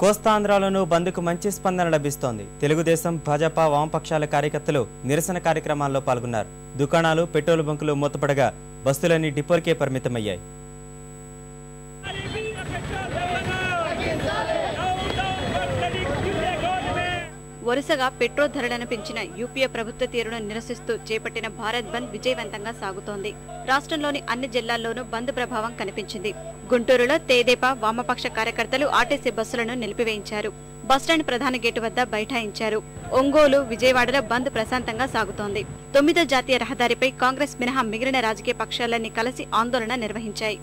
కోస్తాంధ్రాలోనూ బంద్కు మంచి స్పందన లభిస్తోంది. తెలుగుదేశం భాజపా వామపక్షాల కార్యకర్తలు నిరసన కార్యక్రమాల్లో పాల్గొన్నారు. దుకాణాలు పెట్రోల్ బంకులు మూతపడగా బస్సులన్నీ డిపోర్కే పరిమితమయ్యాయి. వరుసగా పెట్రోల్ ధరలను పెంచిన యూపీఏ ప్రభుత్వ తీరును నిరసిస్తూ చేపట్టిన భారత్ బంద్ విజయవంతంగా సాగుతోంది. రాష్ట్రంలోని అన్ని జిల్లాల్లోనూ బంద్ ప్రభావం కనిపించింది. గుంటూరులో తేదేపా వామపక్ష కార్యకర్తలు ఆర్టీసీ బస్సులను నిలిపివేయించారు. బస్టాండ్ ప్రధాన గేటు వద్ద బైఠాయించారు. ఒంగోలు విజయవాడలో బంద్ ప్రశాంతంగా సాగుతోంది. తొమ్మిదో జాతీయ రహదారిపై కాంగ్రెస్ మినహా మిగిలిన రాజకీయ పక్షాలన్నీ కలిసి ఆందోళన నిర్వహించాయి.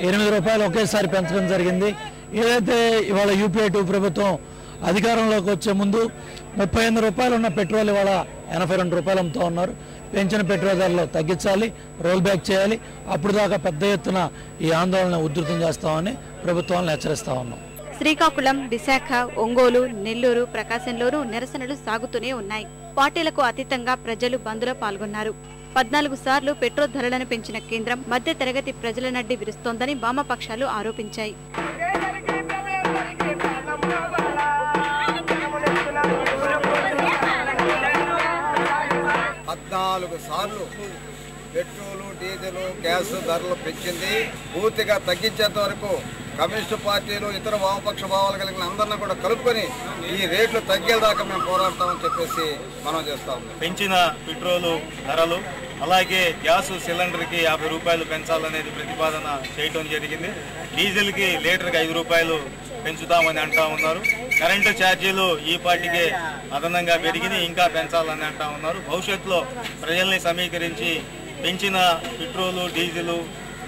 ఎనిమిది రూపాయలు ఒకేసారి పెంచడం జరిగింది. ఏదైతే ఇవాళ యూపీఐ టూ ప్రభుత్వం అధికారంలోకి వచ్చే ముందు ముప్పై ఎనిమిది రూపాయలు ఉన్న పెట్రోల్ ఇవాళ ఎనభై రెండు రూపాయలు అమ్ముతూ ఉన్నారు. పెంచిన పెట్రోల్ ధరలు తగ్గించాలి రోల్ బ్యాక్ చేయాలి. అప్పుడు దాకా పెద్ద ఎత్తున ఈ ఆందోళన ఉధృతం చేస్తామని ప్రభుత్వాలను హెచ్చరిస్తా ఉన్నాం. శ్రీకాకుళం విశాఖ ఒంగోలు నెల్లూరు ప్రకాశంలోనూ నిరసనలు సాగుతూనే ఉన్నాయి. పార్టీలకు అతీతంగా ప్రజలు బంద్లో పాల్గొన్నారు. పద్నాలుగు సార్లు పెట్రోల్ ధరలను పెంచిన కేంద్రం మధ్య తరగతి ప్రజల నడ్డి విరుస్తోందని వామపక్షాలు ఆరోపించాయి. పద్నాలుగు సార్లు పెట్రోలు డీజిల్ గ్యాస్ ధరలు పెంచింది. పూర్తిగా తగ్గించేంత వరకు కమ్యూనిస్టు పార్టీలు ఇతర వామపక్ష భావాలు కలిగిన అందరిని కూడా కలుపుకొని ఈ రేట్లు తగ్గేదాకా మేము పోరాడతామని చెప్పేసి మనం చేస్తాం పెంచిన పెట్రోలు ధరలు అలాగే గ్యాస్ సిలిండర్కి యాభై రూపాయలు పెంచాలనేది ప్రతిపాదన చేయటం జరిగింది. డీజిల్కి లీటర్కి ఐదు రూపాయలు పెంచుతామని అంటా ఉన్నారు. కరెంటు ఛార్జీలు ఈ పార్టీకే అదనంగా పెరిగినాయి ఇంకా పెంచాలని అంటా ఉన్నారు. భవిష్యత్తులో ప్రజల్ని సమీకరించి పెంచిన పెట్రోలు డీజిలు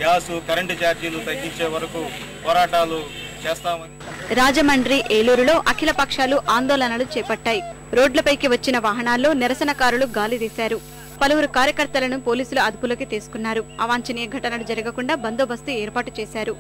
గ్యాసు కరెంటు ఛార్జీలు తగ్గించే వరకు పోరాటాలు చేస్తామని. రాజమండ్రి ఏలూరులో అఖిల పక్షాలు ఆందోళనలు చేపట్టాయి. రోడ్లపైకి వచ్చిన వాహనాల్లో నిరసనకారులు గాలి తీశారు పలువురు కార్యకర్తలను పోలీసులు అదుపులోకి తీసుకున్నారు. అవాంఛనీయ ఘటనలు జరగకుండా బందోబస్తు ఏర్పాటు చేశారు.